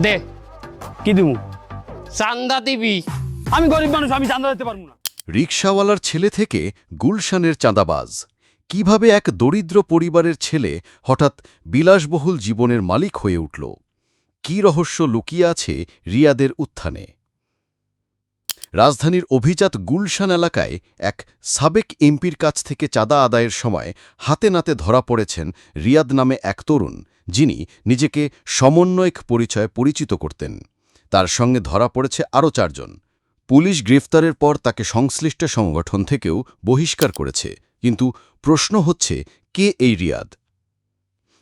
দে। কি দিমু? চান্দা দিবি। আমি গরিব মানুষ আমি চান্দা দিতে পারব না। রিক্সাওয়ালার ছেলে থেকে গুলশানের চাঁদাবাজ। কীভাবে এক দরিদ্র পরিবারের ছেলে হঠাৎ বিলাসবহুল জীবনের মালিক হয়ে উঠল? কি রহস্য লুকিয়ে আছে রিয়াদের উত্থানে? রাজধানীর অভিজাত গুলশান এলাকায় এক সাবেক এমপির কাছ থেকে চাঁদা আদায়ের সময় হাতে নাতে ধরা পড়েছেন রিয়াদ নামে এক তরুণ, যিনি নিজেকে সমন্বয়ক পরিচয়ে পরিচিত করতেন। তার সঙ্গে ধরা পড়েছে আরও চারজন। পুলিশ গ্রেফতারের পর তাকে সংশ্লিষ্ট সংগঠন থেকেও বহিষ্কার করেছে। কিন্তু প্রশ্ন হচ্ছে, কে এই রিয়াদ?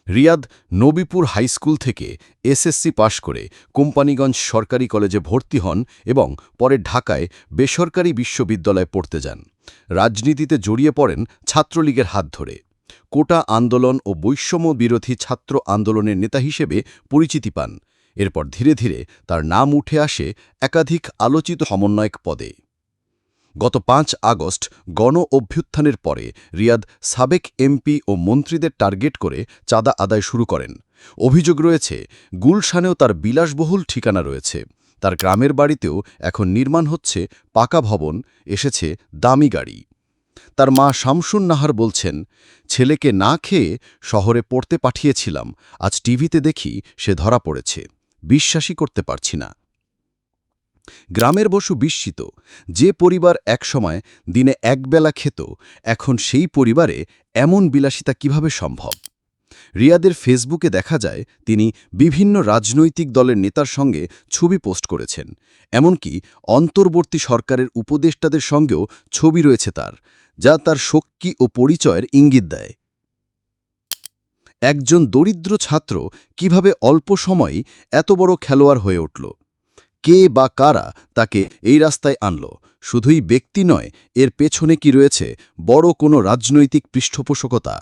রিয়াদ নবীপুর হাইস্কুল থেকে এসএসসি পাশ করে কোম্পানিগঞ্জ সরকারি কলেজে ভর্তি হন এবং পরে ঢাকায় বেসরকারি বিশ্ববিদ্যালয়ে পড়তে যান। রাজনীতিতে জড়িয়ে পড়েন ছাত্রলীগের হাত ধরে। কোটা আন্দোলন ও বৈষম্য বিরোধী ছাত্র আন্দোলনের নেতা হিসেবে পরিচিতি পান। এরপর ধীরে ধীরে তার নাম উঠে আসে একাধিক আলোচিত সমন্বয়ক পদে। গত পাঁচ আগস্ট গণ অভ্যুত্থানের পরে রিয়াদ সাবেক এমপি ও মন্ত্রীদের টার্গেট করে চাঁদা আদায় শুরু করেন। অভিযোগ রয়েছে, গুলশানেও তার বিলাসবহুল ঠিকানা রয়েছে। তার গ্রামের বাড়িতেও এখন নির্মাণ হচ্ছে পাকা ভবন, এসেছে দামি গাড়ি। তার মা শামসুন নাহার বলছেন, ছেলেকে না খেয়ে শহরে পড়তে পাঠিয়েছিলাম, আজ টিভিতে দেখি সে ধরা পড়েছে। বিশ্বাসই করতে পারছি না। গ্রামের বসু বিস্মিত, যে পরিবার একসময় দিনে একবেলা খেত, এখন সেই পরিবারে এমন বিলাসিতা কীভাবে সম্ভব? রিয়াদের ফেসবুকে দেখা যায়, তিনি বিভিন্ন রাজনৈতিক দলের নেতার সঙ্গে ছবি পোস্ট করেছেন। এমনকি অন্তর্বর্তী সরকারের উপদেষ্টাদের সঙ্গেও ছবি রয়েছে তার, যা তার শক্তি ও পরিচয়ের ইঙ্গিত দেয়। একজন দরিদ্র ছাত্র কীভাবে অল্প সময়েই এত বড় খেলোয়াড় হয়ে উঠল? কে বা কারা তাকে এই রাস্তায় আনল। শুধুই ব্যক্তি নয়, এর পেছনে কি রয়েছে বড় কোনো রাজনৈতিক পৃষ্ঠপোষকতা?